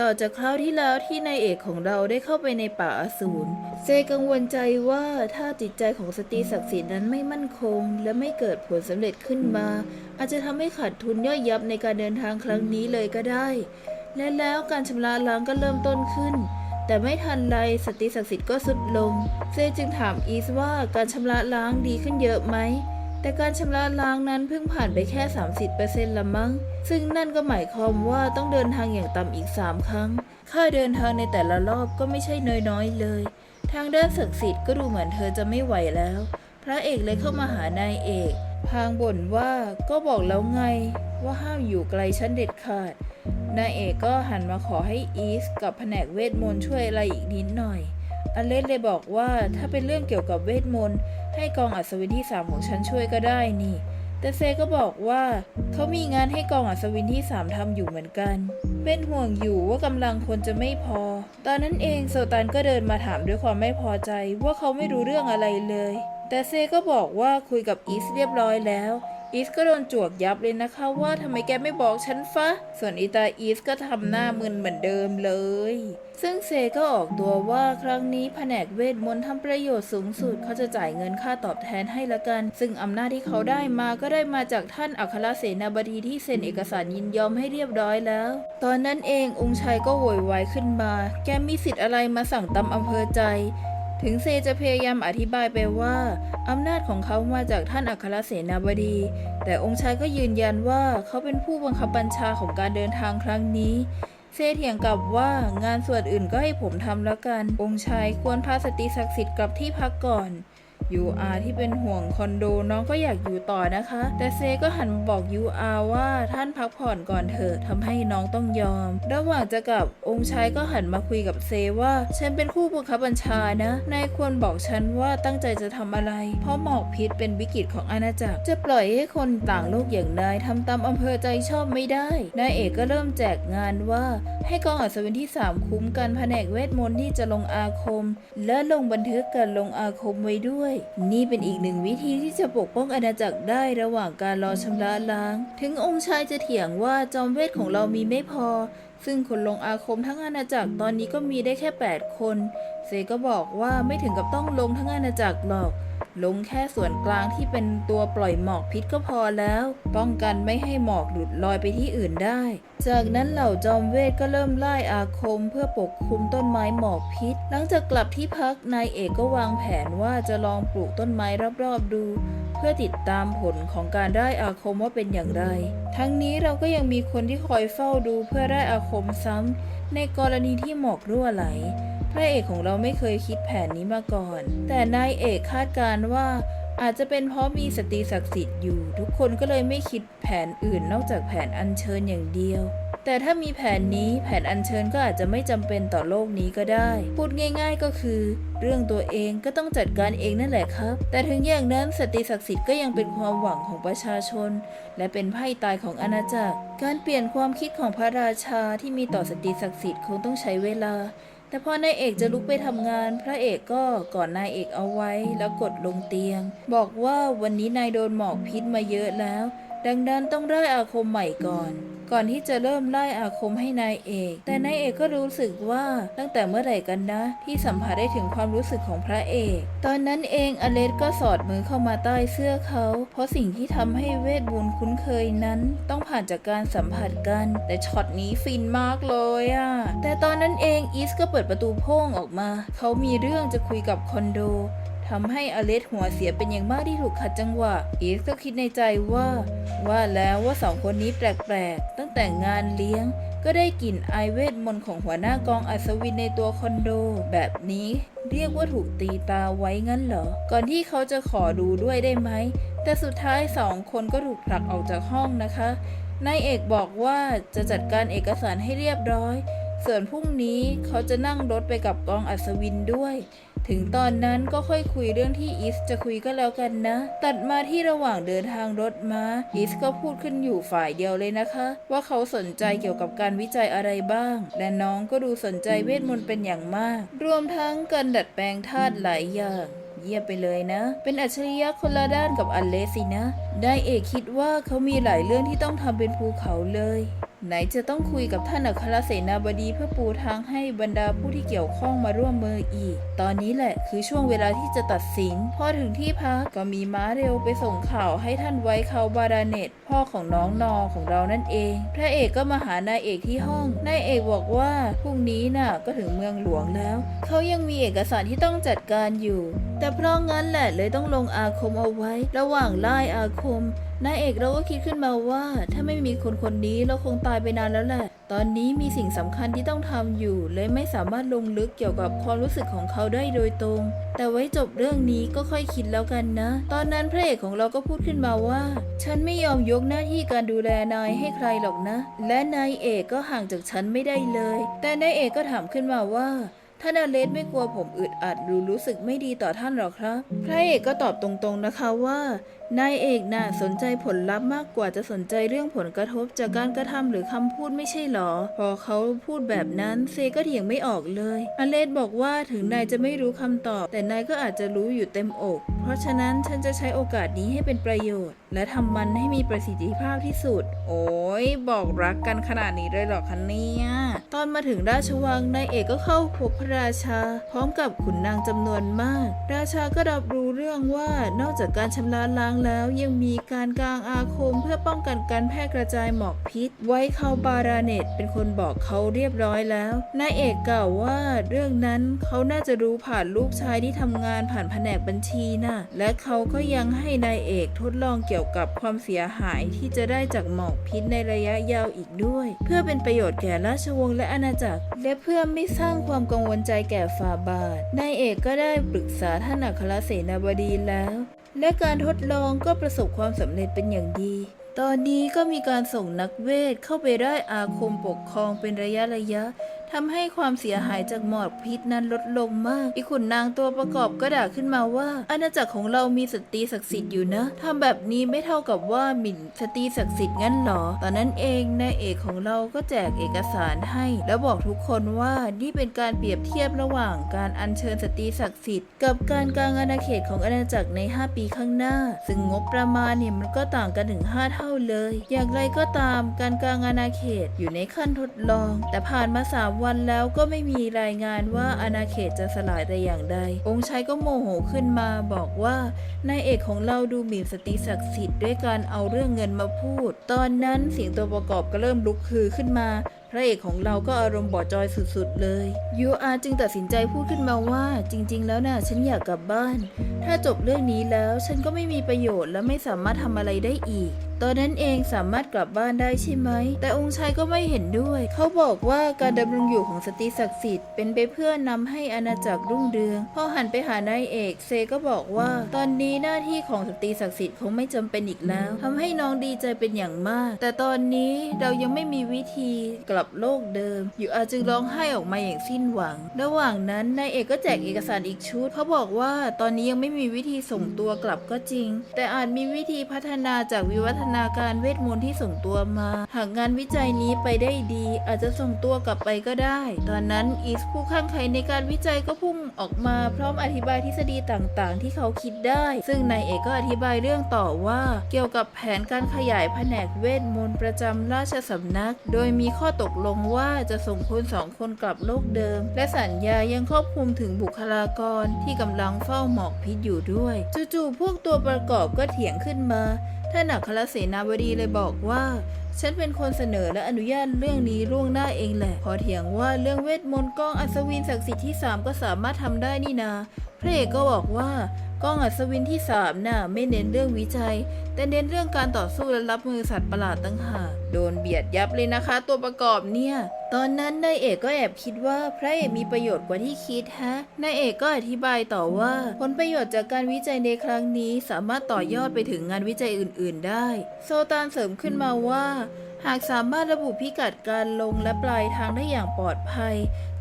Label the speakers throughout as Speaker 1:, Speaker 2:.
Speaker 1: ต่อจากคราวที่แล้วที่นายเอกของเราได้เข้าไปในป่าอสูรเซกังวลใจว่าถ้าจิตใจของสตรีศักดิ์สิทธิ์นั้นไม่มั่นคง และไม่เกิดผลสำเร็จขึ้นมา อาจจะทำให้ขาดทุนย่อยยับในการเดินทางครั้งนี้เลยก็ได้ และแล้วการชำระล้างก็เริ่มต้นขึ้น แต่ไม่ทันไรสติศักดิ์สิทธิ์ก็สุดลง เซจึงถามอีสว่าการชำระล้างดีขึ้นเยอะไหม แต่การชำระล้างนั้นเพิ่งผ่านไปแค่ 30%ละมั้ง ซึ่งนั่นก็หมายความว่าต้องเดินทางอย่างต่ำอีก 3 ครั้ง ค่าเดินทางในแต่ละรอบก็ไม่ใช่น้อยๆเลย ทางด้านศักดิ์สิทธิ์ก็ดูเหมือนเธอจะไม่ไหวแล้ว พระเอกเลยเข้ามาหานายเอก พางบ่นว่าก็บอกแล้วไง ว่าห้ามอยู่ไกลฉันเด็ดขาด นายเอกก็หันมาขอให้อีสกับแผนกเวทมนต์ช่วยอะไรอีกนิดหน่อย อเลสเลยบอกว่าถ้าเป็นเรื่องเกี่ยวกับเวทมนต์ให้กองอัศวินที่ 3 ของฉันช่วยก็ได้นี่ แต่เซก็บอกว่าเขามีงานให้กองอัศวินที่ 3ทำอยู่เหมือนกัน เป็นห่วงอยู่ว่ากำลังคนจะไม่พอ ตอนนั้นเองโซตันก็เดินมาถามด้วยความไม่พอใจว่าเขาไม่รู้เรื่องอะไรเลย แต่เซก็บอกว่าคุยกับอีสเรียบร้อยแล้ว อีสก็โดนจวกยับเลยนะคะว่าทำไมแกไม่บอกฉันฟะ ส่วนอีตาอีสก็ทำหน้ามึนเหมือนเดิมเลย ซึ่งเซก็ออกตัวว่าครั้งนี้แผนกเวทมนต์ทำประโยชน์สูงสุดเขาจะจ่ายเงินค่าตอบแทนให้ละกัน ซึ่งอำนาจที่เขาได้มาก็ได้มาจากท่านอัครเสนาบดีที่เซ็นเอกสารยินยอมให้เรียบร้อยแล้ว ตอนนั้นเององค์ชายก็โวยวายขึ้นมา แกมีสิทธิ์อะไรมาสั่งตำอำเภอใจ ถึงเซจะพยายามอธิบายไปว่าอำนาจของเขามาจากท่านอัครเสนาบดี แต่องค์ชายก็ยืนยันว่าเขาเป็นผู้บังคับบัญชาของการเดินทางครั้งนี้ เซเถียงกลับว่างานส่วนอื่นก็ให้ผมทำแล้วกัน องค์ชายควรพาสติศักดิ์สิทธิ์กลับที่พักก่อน ยูอาที่เป็นห่วงคอนโดน้องก็อยากอยู่ต่อนะคะ แต่เซก็หันบอกยูอาว่าท่านพักผ่อนก่อนเถอะทำให้น้องต้องยอม ระหว่างจะกลับองค์ชายก็หันมาคุยกับเซว่าฉันเป็นผู้บังคับบัญชานะนายควรบอกฉันว่าตั้งใจจะทำอะไร เพราะหมอกพิษเป็นวิกฤตของอาณาจักร จะปล่อยให้คนต่างโลกอย่างนายทำตามอำเภอใจชอบไม่ได้นายเอกก็เริ่มแจกงานว่าให้กองอัศวินที่ 3 คุ้มกันแผนกเวทมนต์ที่จะลงอาคม และลงบันทึกการลงอาคมไว้ด้วยนี่เป็นอีกหนึ่งวิธีที่จะปกป้องอาณาจักรได้ระหว่างการรอชำระล้าง ถึงองค์ชายจะเถียงว่าจอมเวทของเรามีไม่พอ ซึ่งคนลงอาคมทั้งอาณาจักรตอนนี้ก็มีได้แค่ 8 คน เซก็บอกว่าไม่ถึงกับต้องลงทั้งอาณาจักรหรอก ลงแค่ส่วนกลางที่เป็นตัวปล่อยหมอกพิษก็พอแล้ว ป้องกันไม่ให้หมอกหลุดลอยไปที่อื่นได้ จากนั้นเหล่าจอมเวทก็เริ่มไล่อาคมเพื่อปกคลุมต้นไม้หมอกพิษ หลังจากกลับที่พักนายเอกก็วางแผนว่าจะลองปลูกต้นไม้รอบๆดู เพื่อติดตามผลของการได้อาคมว่าเป็นอย่างไร ทั้งนี้เราก็ยังมีคนที่คอยเฝ้าดูเพื่อได้อาคมซ้ำในกรณีที่หมอกรั่วไหล พระเอกของเราไม่เคยคิดแผนนี้มาก่อน แต่นายเอกคาดการว่าอาจจะเป็นเพราะมีสตรีศักดิ์สิทธิ์อยู่ ทุกคนก็เลยไม่คิดแผนอื่นนอกจากแผนอัญเชิญอย่างเดียว แต่ถ้ามีแผนนี้แผนอัญเชิญก็อาจจะไม่จำเป็นต่อโลกนี้ก็ได้ พูดง่าย ๆก็คือ เรื่องตัวเองก็ต้องจัดการเองนั่นแหละครับ แต่ถึงอย่างนั้นสตรีศักดิ์สิทธิ์ก็ยังเป็นความหวังของประชาชน และเป็นไพ่ตายของอาณาจักร การเปลี่ยนความคิดของพระราชาที่มีต่อสตรีศักดิ์สิทธิ์คงต้องใช้เวลา แต่พอนายเอกจะลุกไปทำงาน พระเอกก็กอดนายเอกเอาไว้แล้วกดลงเตียง บอกว่าวันนี้นายโดนหมอกพิษมาเยอะแล้ว ดังนั้นต้องได้อาคมใหม่ก่อน ก่อนที่จะเริ่มไล่อาคมให้นายเอก แต่นายเอกก็รู้สึกว่าตั้งแต่เมื่อไหร่กันนะ ที่สัมผัสได้ถึงความรู้สึกของพระเอก ตอนนั้นเองอเลสก็สอดมือเข้ามาใต้เสื้อเขา เพราะสิ่งที่ทำให้เวทมนต์คุ้นเคยนั้น ต้องผ่านจากการสัมผัสกัน แต่ช็อตนี้ฟินมากเลยอะแต่ตอนนั้นเองอีสก็เปิดประตูโพ่งออกมา เขามีเรื่องจะคุยกับคอนโด ทำให้อเลสหัวเสียเป็นอย่างมากที่ถูกขัดจังหวะ อีสก็คิดในใจว่า ว่าแล้วว่าสองคนนี้แปลกๆ ตั้งแต่งานเลี้ยง ก็ได้กลิ่นไอเวทมนต์ของหัวหน้ากองอัศวินในตัวคอนโด แบบนี้เรียกว่าถูกตีตาไว้งั้นเหรอ ก่อนที่เขาจะขอดูด้วยได้ไหม แต่สุดท้ายสองคนก็ถูกผลักออกจากห้องนะคะนายเอกบอกว่าจะจัดการเอกสารให้เรียบร้อย ส่วนพรุ่งนี้เขาจะนั่งรถไปกับกองอัศวินด้วย ถึงตอนนั้นก็ค่อยคุยเรื่องที่อีสจะคุยก็แล้วกันนะ ตัดมาที่ระหว่างเดินทางรถมาอีสก็พูดขึ้นอยู่ฝ่ายเดียวเลยนะคะ ว่าเขาสนใจเกี่ยวกับการวิจัยอะไรบ้าง และน้องก็ดูสนใจเวทมนต์เป็นอย่างมาก รวมทั้งการดัดแปลงธาตุหลายอย่างเยี่ยมไปเลยนะ เป็นอัจฉริยะคนละด้านกับอันเลสสินะ ได้เอกคิดว่าเขามีหลายเรื่องที่ต้องทำเป็นภูเขาเลย ไหนจะต้องคุยกับท่านอัครเสนาบดีเพื่อปูทางให้บรรดาผู้ที่เกี่ยวข้องมาร่วมมืออีก ตอนนี้แหละคือช่วงเวลาที่จะตัดสิน พอถึงที่พักก็มีม้าเร็วไปส่งข่าวให้ท่านไว้เขาบาราเนตพ่อของน้องนอของเรานั่นเอง พระเอกก็มาหานายเอกที่ห้อง นายเอกบอกว่าพรุ่งนี้น่ะก็ถึงเมืองหลวงแล้ว เขายังมีเอกสารที่ต้องจัดการอยู่ แต่เพราะงั้นแหละเลยต้องลงอาคมเอาไว้ ระหว่างไล่อาคมนายเอกเราก็คิดขึ้นมาว่า ถ้าไม่มีคนคนนี้เราคงตายไปนานแล้วแหละ ตอนนี้มีสิ่งสำคัญที่ต้องทำอยู่ เลยไม่สามารถลงลึกเกี่ยวกับความรู้สึกของเขาได้โดยตรง แต่ไว้จบเรื่องนี้ก็ค่อยคิดแล้วกันนะ ตอนนั้นพระเอกของเราก็พูดขึ้นมาว่า ฉันไม่ยอมยกหน้าที่การดูแลนายให้ใครหรอกนะ และนายเอกก็ห่างจากฉันไม่ได้เลย แต่นายเอกก็ถามขึ้นมาว่าท่านอเลสไม่กลัวผมอึดอัดหรือรู้สึกไม่ดีต่อท่านหรอครับ พระเอกก็ตอบตรงๆนะคะว่านายเอกน่ะสนใจผลลัพธ์มากกว่าจะสนใจเรื่องผลกระทบจากการกระทำหรือคำพูดไม่ใช่หรอ พอเขาพูดแบบนั้นเซก็เถียงไม่ออกเลยอเลสบอกว่าถึงนายจะไม่รู้คำตอบ แต่นายก็อาจจะรู้อยู่เต็มอก เพราะฉะนั้นฉันจะใช้โอกาสนี้ให้เป็นประโยชน์ และทำมันให้มีประสิทธิภาพที่สุด โอ้ยบอกรักกันขนาดนี้เลยหรอคะเนี่ยตอนมาถึงราชวังนายเอกก็เข้าพบพระราชา พร้อมกับขุนนางจำนวนมาก ราชาก็รับรู้เรื่องว่านอกจากการชำระล้างแล้วยังมีการกางอาคมเพื่อป้องกันการแพร่กระจายหมอกพิษ ไว้เขาบาราเนตเป็นคนบอกเขาเรียบร้อยแล้ว นายเอกกล่าวว่าเรื่องนั้นเขาน่าจะรู้ผ่านลูกชายที่ทำงานผ่านแผนกบัญชีน่ะ และเขาก็ยังให้นายเอกทดลองเกี่ยวกับความเสียหายที่จะได้จากหมอกพิษในระยะยาวอีกด้วย เพื่อเป็นประโยชน์แก่ราชวงศ์และอาณาจักร และเพื่อไม่สร้างความกังวลใจแก่ฝ่าบาทนายเอกก็ได้ปรึกษาท่านอัครเสนาบดีแล้ว และการทดลองก็ประสบความสำเร็จเป็นอย่างดี ตอนนี้ก็มีการส่งนักเวทเข้าไปได้อาคมปกครองเป็นระยะระยะ ทำให้ความเสียหายจากหมอกพิษนั้นลดลงมาก อีขุนนางตัวประกอบก็ด่าขึ้นมาว่า อาณาจักรของเรามีสตรีศักดิ์สิทธิ์อยู่นะทำแบบนี้ไม่เท่ากับว่าหมิ่นสตรีศักดิ์สิทธิ์งั้นหรอ ตอนนั้นเองนายเอกของเราก็แจกเอกสารให้ แล้วบอกทุกคนว่านี่เป็นการเปรียบเทียบระหว่างการอัญเชิญสตรีศักดิ์สิทธิ์กับการกลางอาณาเขตของอาณาจักรใน 5 ปีข้างหน้า ซึ่งงบประมาณเนี่ยมันก็ต่างกันถึง 5 เท่าเลย อย่างไรก็ตามการกลางอาณาเขตอยู่ในขั้นทดลอง แต่ผ่านมา3วันวันแล้วก็ไม่มีรายงานว่าอาณาเขตจะสลายแต่อย่างใด องค์ชายก็โมโหขึ้นมาบอกว่านายเอกของเราดูหมิ่นสติศักดิ์สิทธิ์ด้วยการเอาเรื่องเงินมาพูด ตอนนั้นเสียงตัวประกอบก็เริ่มลุกคือขึ้นมา ระเอกของเราก็อารมณ์บอดจอยสุดๆเลยยูอาจึงตัดสินใจพูดขึ้นมาว่า จริง ๆ แล้วน่ะฉันอยากกลับบ้าน ถ้าจบเรื่องนี้แล้วฉันก็ไม่มีประโยชน์และไม่สามารถทำอะไรได้อีก ตอนนั้นเองสามารถกลับบ้านได้ใช่ไหม แต่องค์ชายก็ไม่เห็นด้วย เขาบอกว่าการดำรงอยู่ของสตรีศักดิ์สิทธิ์เป็นไปเพื่อนำให้อาณาจักรรุ่งเรือง พอหันไปหานายเอกเซก็บอกว่า ตอนนี้หน้าที่ของสตรีศักดิ์สิทธิ์คงไม่จำเป็นอีกแล้วทำให้น้องดีใจเป็นอย่างมาก แต่ตอนนี้เรายังไม่มีวิธีกลับโลกเดิมอยู่อาจึงร้องไห้ออกมาอย่างสิ้นหวัง ระหว่างนั้นนายเอกก็แจกเอกสารอีกชุดเขาบอกว่าตอนนี้ยังไม่มีวิธีส่งตัวกลับก็จริง แต่อาจมีวิธีพัฒนาจากวิวัฒนาการเวทมนต์ที่ส่งตัวมา หากงานวิจัยนี้ไปได้ดี อาจจะส่งตัวกลับไปก็ได้ ตอนนั้นอีสผู้ข้างใครในการวิจัยก็พุ่งออกมา พร้อมอธิบายทฤษฎีต่างๆ ที่เขาคิดได้ ซึ่งนายเอกก็อธิบายเรื่องต่อว่า เกี่ยวกับแผนการขยายแผนกเวทมนต์ประจำราชสำนัก โดยมีข้อตกลงว่าจะส่งคนสองคนกลับโลกเดิม และสัญญายังครอบคลุมถึงบุคลากรที่กำลังเฝ้าหมอกพิษอยู่ด้วยจู่ๆพวกตัวประกอบก็เถียงขึ้นมาท่านอัครเสนาบดีเลยบอกว่า ฉันเป็นคนเสนอและอนุญาตเรื่องนี้ล่วงหน้าเองแหละ พอเถียงว่าเรื่องเวทมนต์กล้องอัศวินศักดิ์สิทธิ์ที่ 3 ก็สามารถทำได้นี่นาพระเอกก็บอกว่า กล้องอัศวินที่3น่ะไม่เน้นเรื่องวิจัย แต่เน้นเรื่องการต่อสู้และรับมือสัตว์ประหลาดตั้งหากโดนเบียดยับเลยนะคะ ตัวประกอบเนี่ย ตอนนั้นนายเอกก็แอบคิดว่าพระเอกมีประโยชน์กว่าที่คิดฮะนายเอกก็อธิบายต่อว่า ผลประโยชน์จากการวิจัยในครั้งนี้สามารถต่อยอดไปถึงงานวิจัยอื่น ๆ ได้ โซตานเสริมขึ้นมาว่าหากสามารถระบุพิกัดการลงและปลายทางได้อย่างปลอดภัย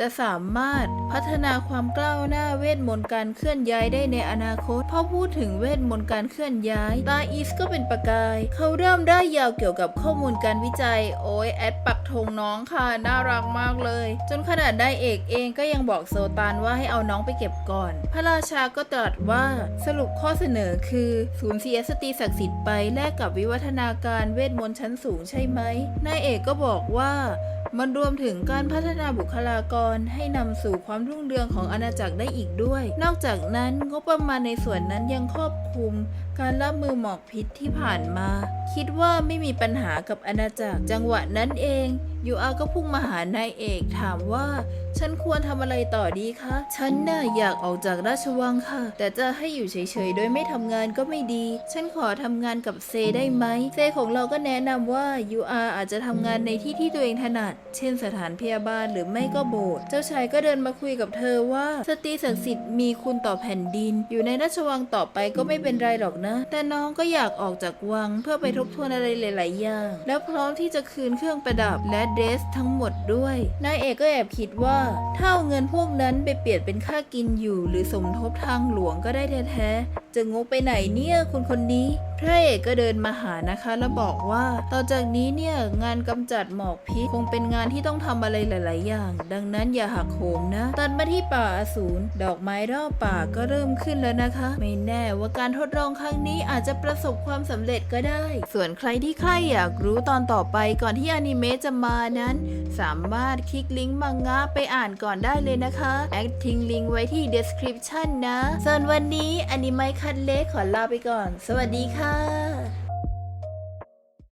Speaker 1: จะสามารถพัฒนาความกล้าวหน้าเวทมนต์การเคลื่อนย้ายได้ในอนาคตพอพูดถึงเวทมนต์การเคลื่อนย้ายตาอีสก็เป็นประกาย เขาเริ่มได้ยาวเกี่ยวกับข้อมูลการวิจัย โอ้ยแอดปักธงน้องค่ะ น่ารักมากเลย จนขนาดได้เอกเองก็ยังบอกโซตานว่าให้เอาน้องไปเก็บก่อน พระราชาก็ตรัสว่าสรุปข้อเสนอคือสูญเสียสตรีศักดิ์สิทธิ์ไปแลกกับวิวัฒนาการเวทมนต์ชั้นสูงใช่ไหมนายเอกก็บอกว่ามันรวมถึงการพัฒนาบุคลากรให้นำสู่ความรุ่งเรืองของอาณาจักรได้อีกด้วย นอกจากนั้นงบประมาณในส่วนนั้นยังครอบคลุม การรับมือหมอกพิษที่ผ่านมา คิดว่าไม่มีปัญหากับอาณาจักร จังหวะนั้นเองยูอาก็พุ่งมาหานายเอกถามว่า ฉันควรทำอะไรต่อดีคะ ฉันน่ะอยากออกจากราชวังค่ะ แต่จะให้อยู่เฉยๆ โดยไม่ทำงานก็ไม่ดี ฉันขอทำงานกับเซได้ไหม เซของเราก็แนะนำว่ายูอาอาจจะทำงานในที่ที่ตัวเองถนัด เช่นสถานพยาบาลหรือไม่ก็โบสถ์ เจ้าชายก็เดินมาคุยกับเธอว่า สตรีศักดิ์สิทธิ์มีคุณต่อแผ่นดิน อยู่ในราชวังต่อไปก็ไม่เป็นไรหรอกนะแต่น้องก็อยากออกจากวังเพื่อไปทบทวนอะไรหลาย ๆ อย่าง แล้วพร้อมที่จะคืนเครื่องประดับและเดรสทั้งหมดด้วย นายเอกก็แอบคิดว่า ถ้าเอาเงินพวกนั้นไปเปลี่ยนเป็นค่ากินอยู่ หรือสมทบทางหลวงก็ได้แท้ ๆ จะงกไปไหนเนี่ยคนคนนี้ พระเอกก็เดินมาหานะคะ แล้วบอกว่า ต่อจากนี้เนี่ยงานกำจัดหมอกพิษคงเป็นงานที่ต้องทำอะไรหลาย ๆ อย่าง ดังนั้นอย่าหักโหมนะ ตัดมาที่ป่าอสูรดอกไม้รอบป่าก็เริ่มขึ้นแล้วนะคะ ไม่แน่ว่าการทดลองครั้งนี้อาจจะประสบความสำเร็จก็ได้ ส่วนใครที่ใครอยากรู้ตอนต่อไปก่อนที่อนิเมะจะมานั้น สามารถคลิกลิงก์มังงะไปอ่านก่อนได้เลยนะคะแอดทิ้งลิงก์ไว้ที่ description นะส่วนวันนี้อนิเมะคันเล็กขอลาไปก่อน สวัสดีค่ะ lá.